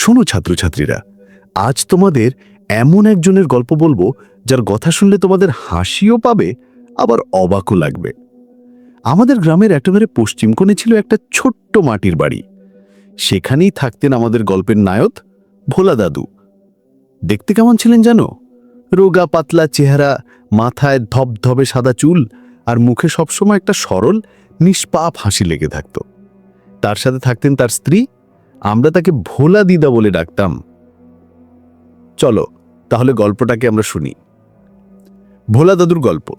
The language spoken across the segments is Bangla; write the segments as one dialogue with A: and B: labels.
A: শোনো ছাত্রছাত্রীরা, আজ তোমাদের এমন একজনের গল্প বলব, যার কথা শুনলে তোমাদের হাসিও পাবে, আবার অবাকও লাগবে। আমাদের গ্রামের একেবারে পশ্চিম কোণে ছিল একটা ছোট্ট মাটির বাড়ি। সেখানেই থাকতেন আমাদের গল্পের নায়ক ভোলা দাদু। দেখতে কেমন ছিলেন জানো? রোগা, পাতলা চেহারা, মাথায় ধবধবে সাদা চুল, আর মুখে সবসময় একটা সরল, নিষ্পাপ হাসি লেগে থাকত। তার সাথে থাকতেন তার স্ত্রী আমরা তাকে ভোলা দিদা বলে ডাকতাম। চলো, তাহলে গল্পটাকে আমরা শুনি। ভোলা দাদুর গল্প।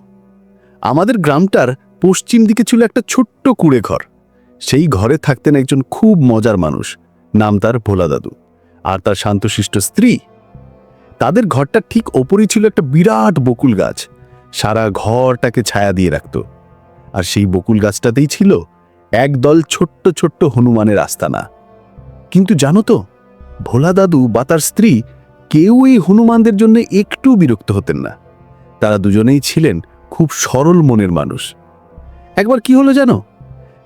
A: আমাদের গ্রামটার পশ্চিম দিকে ছিল একটা ছোট্ট কুড়ে ঘর সেই ঘরে থাকতেন একজন খুব মজার মানুষ, নাম তার ভোলা দাদু, আর তার শান্তশিষ্ট স্ত্রী। তাদের ঘরটা ঠিক ওপরেই ছিল একটা বিরাট বকুল গাছ। সারা ঘরটাকে ছায়া দিয়ে রাখত। আর সেই বকুল গাছটাতেই ছিল একদল ছোট্ট ছোট্ট হনুমানের আস্তানা। কিন্তু জানো তো, ভোলা দাদু বা তার স্ত্রী কেউই হনুমানদের জন্য একটু বিরক্ত হতেন না। তারা দুজনেই ছিলেন খুব সরল মনের মানুষ। একবার কি হলো জানো?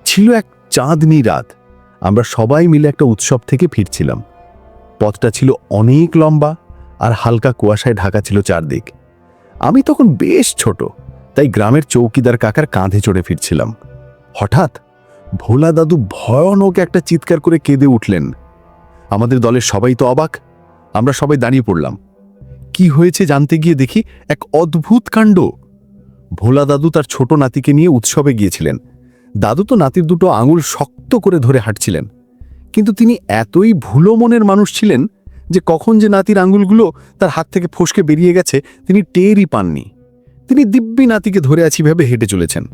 A: ছিল এক চাঁদনি রাত। আমরা সবাই মিলে একটা উৎসব থেকে ফিরছিলাম। পথটা ছিল অনেক লম্বা আর হালকা কুয়াশায় ঢাকা ছিল চারদিক। আমি তখন বেশ ছোট, তাই গ্রামের চৌকিদার কাকার কাঁধে চড়ে ফিরছিলাম। হঠাৎ ভোলা দাদু ভয়ানক একটা চিৎকার করে কেঁদে উঠলেন। আমাদের দলের সবাই তো অবাক। আমরা সবাই দাঁড়িয়ে পড়লাম। কি হয়েছে জানতে গিয়ে দেখি এক অদ্ভুত কাণ্ড। ভোলা দাদু তার ছোট নাতিকে নিয়ে উৎসবে গিয়েছিলেন। দাদু তো নাতির দুটো আঙুল শক্ত করে ধরে হাঁটছিলেন। কিন্তু তিনি এতই ভুলো মনের মানুষ ছিলেন যে কখন যে নাতির আঙুলগুলো তার হাত থেকে ফসকে বেরিয়ে গেছে, তিনি টেরই পাননি। তিনি দিব্যি নাতিকে ধরে আছি ভেবে হেঁটে চলেছেন।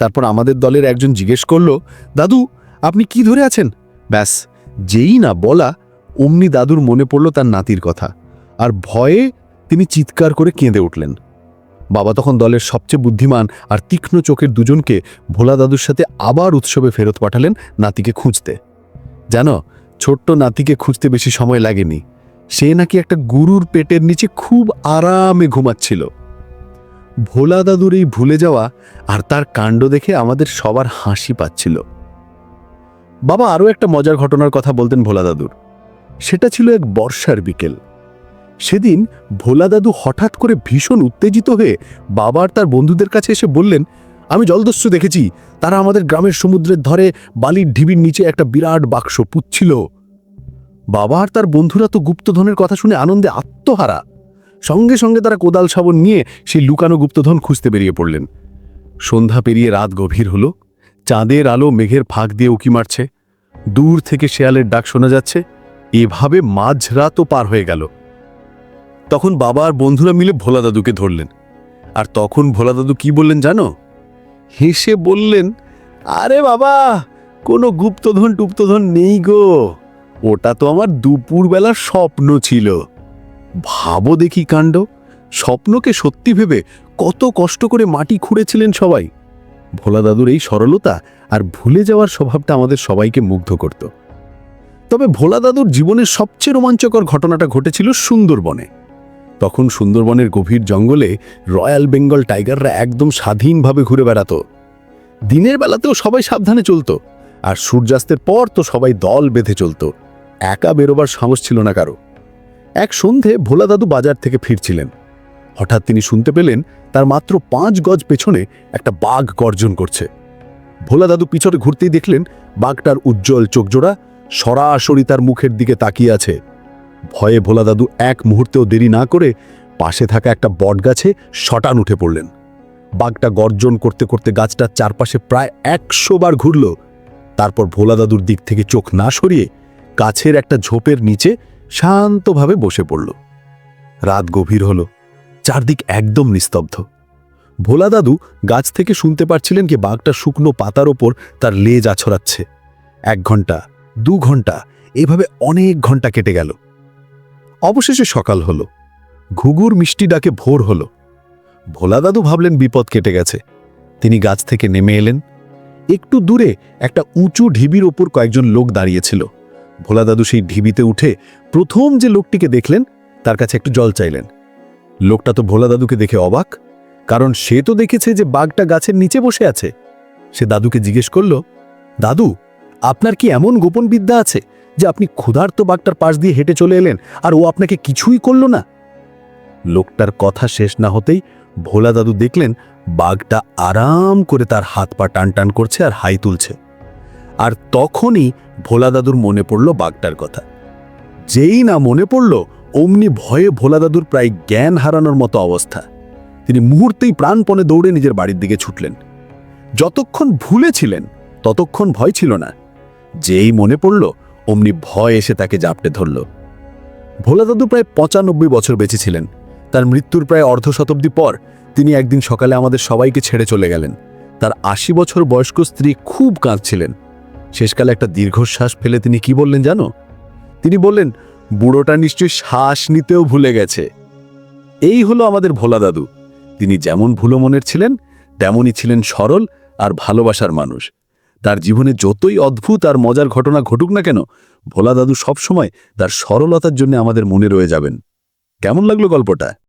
A: তারপর আমাদের দলের একজন জিজ্ঞেস করল, দাদু, আপনি কি ধরে আছেন? ব্যাস, যেই না বলা, অমনি দাদুর মনে পড়ল তার নাতির কথা। আর ভয়ে তিনি চিৎকার করে কেঁদে উঠলেন। বাবা তখন দলের সবচেয়ে বুদ্ধিমান আর তীক্ষ্ণ চোখের দুজনকে ভোলা দাদুর সাথে আবার উৎসবে ফেরত পাঠালেন নাতিকে খুঁজতে। জানো ছোট্ট নাতিকে খুঁজতে বেশি সময় লাগেনি। সে নাকি একটা গুরুর পেটের নিচে খুব আরামে ঘুমাচ্ছিল। ভোলা দাদুর এই ভুলে যাওয়া আর তার কাণ্ড দেখে আমাদের সবার হাসি পাচ্ছিল। বাবা, আরও একটা মজার ঘটনার কথা বলতেন ভোলা দাদুর। সেটা ছিল এক বর্ষার বিকেল। সেদিন ভোলা দাদু হঠাৎ করে ভীষণ উত্তেজিত হয়ে বাবার তার বন্ধুদের কাছে এসে বললেন, আমি জলদস্যু দেখেছি, তারা আমাদের গ্রামের সমুদ্রের ধরে বালির ঢিবির নিচে একটা বিরাট বাক্স পুচ্ছিল বাবা আর তার বন্ধুরা তো গুপ্তধনের কথা শুনে আনন্দে আত্মহারা। সঙ্গে সঙ্গে তারা কোদাল শাবন নিয়ে সেই লুকানো গুপ্তধন খুঁজতে বেরিয়ে পড়লেন। সন্ধ্যা পেরিয়ে রাত গভীর হলো। চাঁদের আলো মেঘের ফাঁক দিয়ে উকি মারছে। দূর থেকে শেয়ালের ডাক শোনা যাচ্ছে। এভাবে মাঝরাতও পার হয়ে গেল। তখন বাবা আর বন্ধুরা মিলে ভোলা দাদুকে ধরলেন। আর তখন ভোলা দাদু কি বললেন জানো? হেসে বললেন, আরে বাবা, কোনো গুপ্তধন টুপ্তধন নেই গো। ওটা তো আমার দুপুরবেলার স্বপ্ন ছিল। ভাবো দেখি কাণ্ড। স্বপ্নকে সত্যি ভেবে কত কষ্ট করে মাটি খুঁড়েছিলেন সবাই। ভোলা দাদুর এই সরলতা আর ভুলে যাওয়ার স্বভাবটা আমাদের সবাইকে মুগ্ধ করত। তবে ভোলা দাদুর জীবনের সবচেয়ে রোমাঞ্চকর ঘটনাটা ঘটেছিল সুন্দরবনে। তখন সুন্দরবনের গভীর জঙ্গলে রয়্যাল বেঙ্গল টাইগাররা একদম স্বাধীনভাবে ঘুরে বেড়াতো। দিনের বেলাতেও সবাই সাবধানে চলতো, আর সূর্যাস্তের পর তো সবাই দল বেঁধে চলতো। একা বেরোবার সাহস ছিল না কারও। এক সন্ধে ভোলা দাদু বাজার থেকে ফিরছিলেন। হঠাৎ তিনি শুনতে পেলেন তার মাত্র পাঁচ গজ পেছনে একটা বাঘ গর্জন করছে। ভোলা দাদু পিছনে ঘুরতেই দেখলেন বাঘটার উজ্জ্বল চোখজোড়া সরাসরি তার মুখের দিকে তাকিয়ে আছে। ভয়ে ভোলা দাদু এক মুহূর্তেও দেরি না করে পাশে থাকা একটা বটগাছে শটান উঠে পড়লেন। বাঘটা গর্জন করতে করতে গাছটার চারপাশে প্রায় একশো বার ঘুরল। তারপর ভোলা দাদুর দিক থেকে চোখ না সরিয়ে গাছের একটা ঝোপের নিচে শান্তভাবে বসে পড়ল। রাত গভীর হল, চারদিক একদম নিস্তব্ধ। ভোলা দাদু গাছ থেকে শুনতে পারছিলেন কি বাঘটা শুকনো পাতার ওপর তার লেজ আছড়াচ্ছে। এক ঘণ্টা, দু ঘণ্টা, এভাবে অনেক ঘণ্টা কেটে গেল। অবশেষে সকাল হলো, ঘুঘুর মিষ্টি ডাকে ভোর হলো। ভোলা দাদু ভাবলেন বিপদ কেটে গেছে। তিনি গাছ থেকে নেমে এলেন। একটু দূরে একটা উঁচু ঢিবির ওপর কয়েকজন লোক দাঁড়িয়েছিল ভোলা দাদু সেই ঢিবিতে উঠে প্রথম যে লোকটিকে দেখলেন, তার কাছে একটু জল চাইলেন। লোকটা তো ভোলা দাদুকে দেখে অবাক, কারণ সে তো দেখেছে যে বাঘটা গাছের নিচে বসে আছে। সে দাদুকে জিজ্ঞেস করল, দাদু, আপনার কি এমন গোপন বিদ্যা আছে যে আপনি ক্ষুধার্ত বাঘটার পাশ দিয়ে হেঁটে চলে এলেন আর ও আপনাকে কিছুই করল না? লোকটার কথা শেষ না হতেই ভোলা দাদু দেখলেন বাঘটা আরাম করে তার হাত পা টান টান করছে আর হাই তুলছে। আর তখনই ভোলা দাদুর মনে পড়ল বাঘটার কথা। যেই না মনে পড়ল, অমনি ভয়ে ভোলা দাদুর প্রায় জ্ঞান হারানোর মতো অবস্থা। তিনি মুহূর্তেই প্রাণপণে দৌড়ে নিজের বাড়ির দিকে ছুটলেন। যতক্ষণ ভুলে ছিলেন, ততক্ষণ ভয় ছিল না। যেই মনে পড়ল, অমনি ভয় এসে তাকে জাপটে ধরল। ভোলা দাদু প্রায় পঁচানব্বই বছর বেঁচে ছিলেন। তার মৃত্যুর প্রায় অর্ধ শতাব্দী পর তিনি একদিন সকালে আমাদের সবাইকে ছেড়ে চলে গেলেন। তার আশি বছর বয়স্ক স্ত্রী খুব কাঁদছিলেন। শেষকালে একটা দীর্ঘশ্বাস ফেলে তিনি কি বললেন জানো? তিনি বললেন, বুড়োটা নিশ্চয়ই শ্বাস নিতেও ভুলে গেছে। এই হলো আমাদের ভোলা দাদু। তিনি যেমন ভুলো মনের ছিলেন, তেমনই ছিলেন সরল আর ভালোবাসার মানুষ। তার জীবনে যতই অদ্ভুত আর মজার ঘটনা ঘটুক না কেন, ভোলা দাদু সবসময় তার সরলতার জন্য আমাদের মনে রয়ে যাবেন। কেমন লাগল গল্পটা?